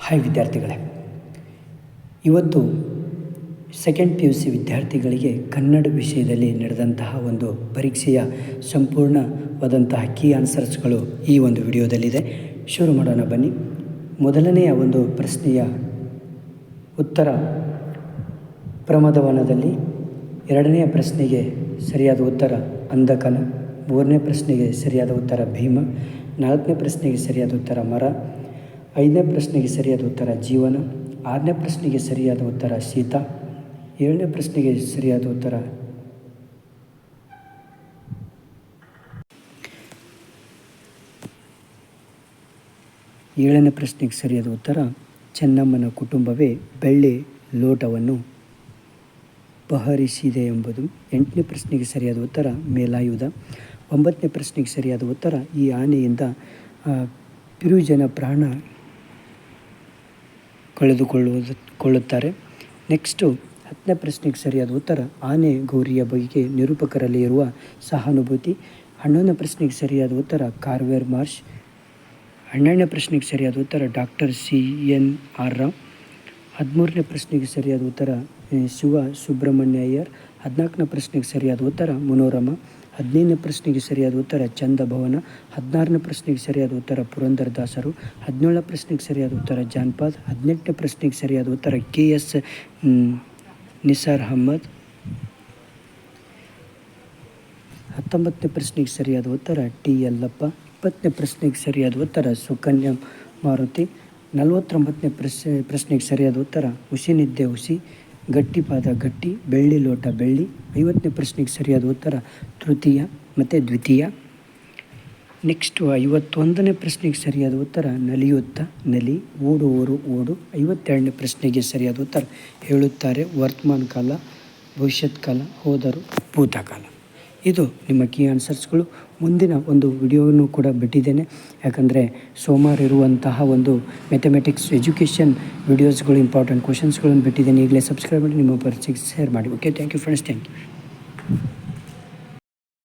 Hi ವಿದ್ಯಾರ್ಥಿಗಳೇ. ಇವತ್ತು second P U C ವಿದ್ಯಾರ್ಥಿಗಳಿಗೆ ಕನ್ನಡ ವಿಷಯದಲ್ಲಿ ನಡೆದಂತಹ ಒಂದು ಪರೀಕ್ಷೆಯ ಸಂಪೂರ್ಣವಾದಂತಹ ಕೀ ಆನ್ಸರ್ಸ್ಗಳು ಈ ಒಂದು ವಿಡಿಯೋದಲ್ಲಿದೆ. ಶುರು ಮಾಡೋಣ ಬನ್ನಿ. ಮೊದಲನೆಯ ಒಂದು ಪ್ರಶ್ನೆಯ ಉತ್ತರ ಪ್ರಮದವನದಲ್ಲಿ ಎರಡನೆಯ ಪ್ರಶ್ನೆಗೆ ಸರಿಯಾದ ಉತ್ತರ ಅಂಧಕನ, ಮೂರನೇ ಪ್ರಶ್ನೆಗೆ ಸರಿಯಾದ ಉತ್ತರ ಭೀಮ, ನಾಲ್ಕನೇ ಪ್ರಶ್ನೆಗೆ ಸರಿಯಾದ ಉತ್ತರ ಮರ ಐದನೇ ಪ್ರಶ್ನೆಗೆ ಸರಿಯಾದ ಉತ್ತರ ಜೀವನ, ಆರನೇ ಪ್ರಶ್ನೆಗೆ ಸರಿಯಾದ ಉತ್ತರ ಶೀತ ಏಳನೇ ಪ್ರಶ್ನೆಗೆ ಸರಿಯಾದ ಉತ್ತರ ಏಳನೇ ಪ್ರಶ್ನೆಗೆ ಸರಿಯಾದ ಉತ್ತರ ಚೆನ್ನಮ್ಮನ ಕುಟುಂಬವೇ ಬೆಳ್ಳಿ ಲೋಟವನ್ನು ಬಹರಿಸಿದೆ ಎಂಬುದು. ಎಂಟನೇ ಪ್ರಶ್ನೆಗೆ ಸರಿಯಾದ ಉತ್ತರ ಮೇಲಾಯುಧ, ಒಂಬತ್ತನೇ ಪ್ರಶ್ನೆಗೆ ಸರಿಯಾದ ಉತ್ತರ ಈ ಆನೆಯಿಂದ ಪಿರುಜನ ಪ್ರಾಣ ಕಳೆದುಕೊಳ್ಳುವುದು ಕೊಳ್ಳುತ್ತಾರೆ ನೆಕ್ಸ್ಟು ಹತ್ತನೇ ಪ್ರಶ್ನೆಗೆ ಸರಿಯಾದ ಉತ್ತರ, ಆನೆ ಗೌರಿಯ ಬಗೆಗೆ ನಿರೂಪಕರಲ್ಲಿ ಇರುವ ಸಹಾನುಭೂತಿ. ಹನ್ನೊಂದನೇ ಪ್ರಶ್ನೆಗೆ ಸರಿಯಾದ ಉತ್ತರ, ಕಾರ್ವೇರ್ ಮಾರ್ಷ್. ಹನ್ನೆರಡನೇ ಪ್ರಶ್ನೆಗೆ ಸರಿಯಾದ ಉತ್ತರ, doctor C N R Rao. ಹದಿಮೂರನೇ ಪ್ರಶ್ನೆಗೆ ಸರಿಯಾದ ಉತ್ತರ ಶಿವ ಸುಬ್ರಹ್ಮಣ್ಯ ಅಯ್ಯರ್. ಹದಿನಾಲ್ಕನೇ ಪ್ರಶ್ನೆಗೆ ಸರಿಯಾದ ಉತ್ತರ, ಮನೋರಮ. ಹದಿನೈದನೇ ಪ್ರಶ್ನೆಗೆ ಸರಿಯಾದ ಉತ್ತರ, ಚಂದಭವನ. ಹದಿನಾರನೇ ಪ್ರಶ್ನೆಗೆ ಸರಿಯಾದ ಉತ್ತರ ಪುರಂದರದಾಸರು ಹದಿನೇಳನೇ ಪ್ರಶ್ನೆಗೆ ಸರಿಯಾದ ಉತ್ತರ, ಜಾನ್ಪಾದ್. ಹದಿನೆಂಟನೇ ಪ್ರಶ್ನೆಗೆ ಸರಿಯಾದ ಉತ್ತರ, ಕೆ ಎಸ್ ನಿಸಾರ್ ಅಹಮ್ಮದ್ ಹತ್ತೊಂಬತ್ತನೇ ಪ್ರಶ್ನೆಗೆ ಸರಿಯಾದ ಉತ್ತರ, ಟಿ ಯಲ್ಲಪ್ಪ ಇಪ್ಪತ್ತನೇ ಪ್ರಶ್ನೆಗೆ ಸರಿಯಾದ ಉತ್ತರ, ಸುಕನ್ಯಾ ಮಾರುತಿ. ನಲವತ್ತೊಂಬತ್ತನೇ ಪ್ರಶ್ನೆ, ಪ್ರಶ್ನೆಗೆ ಸರಿಯಾದ ಉತ್ತರ, ಹುಸಿ ನಿದ್ದೆ ಹುಸಿ, ಗಟ್ಟಿ ಪಾದ ಗಟ್ಟಿ, ಬೆಳ್ಳಿ ಲೋಟ ಬೆಳ್ಳಿ. ಐವತ್ತನೇ ಪ್ರಶ್ನೆಗೆ ಸರಿಯಾದ ಉತ್ತರ, ತೃತೀಯ ಮತ್ತು ದ್ವಿತೀಯ. ನೆಕ್ಸ್ಟು ಐವತ್ತೊಂದನೇ ಪ್ರಶ್ನೆಗೆ ಸರಿಯಾದ ಉತ್ತರ, ನಲಿಯುತ್ತ, ನಲಿ, ಓಡು, ಓರು, ಓಡು. ಐವತ್ತೆರಡನೇ ಪ್ರಶ್ನೆಗೆ ಸರಿಯಾದ ಉತ್ತರ, ಹೇಳುತ್ತಾರೆ ವರ್ತಮಾನ ಕಾಲ, ಭವಿಷ್ಯತ್ ಕಾಲ, ಹೋದರು, ಭೂತಕಾಲ. ಇದು ನಿಮ್ಮ ಕೀ ಆನ್ಸರ್ಸ್ಗಳು ಮುಂದಿನ ಒಂದು ವಿಡಿಯೋವನ್ನು ಕೂಡ ಬಿಟ್ಟಿದ್ದೇನೆ. ಯಾಕಂದರೆ ಸೋಮವಾರ ಇರುವಂತಹ ಒಂದು ಮ್ಯಾಥಮೆಟಿಕ್ಸ್ ಎಜುಕೇಷನ್ ವಿಡಿಯೋಸ್ಗಳು ಇಂಪಾರ್ಟೆಂಟ್ ಕ್ವಶನ್ಸ್ಗಳನ್ನು ಬಿಟ್ಟಿದ್ದೇನೆ. ಈಗಲೇ ಸಬ್ಸ್ಕ್ರೈಬ್ ಮಾಡಿ, ನಿಮ್ಮ ಪರಿಚಯಕ್ಕೆ ಶೇರ್ ಮಾಡಿ. Okay thank you friends thank you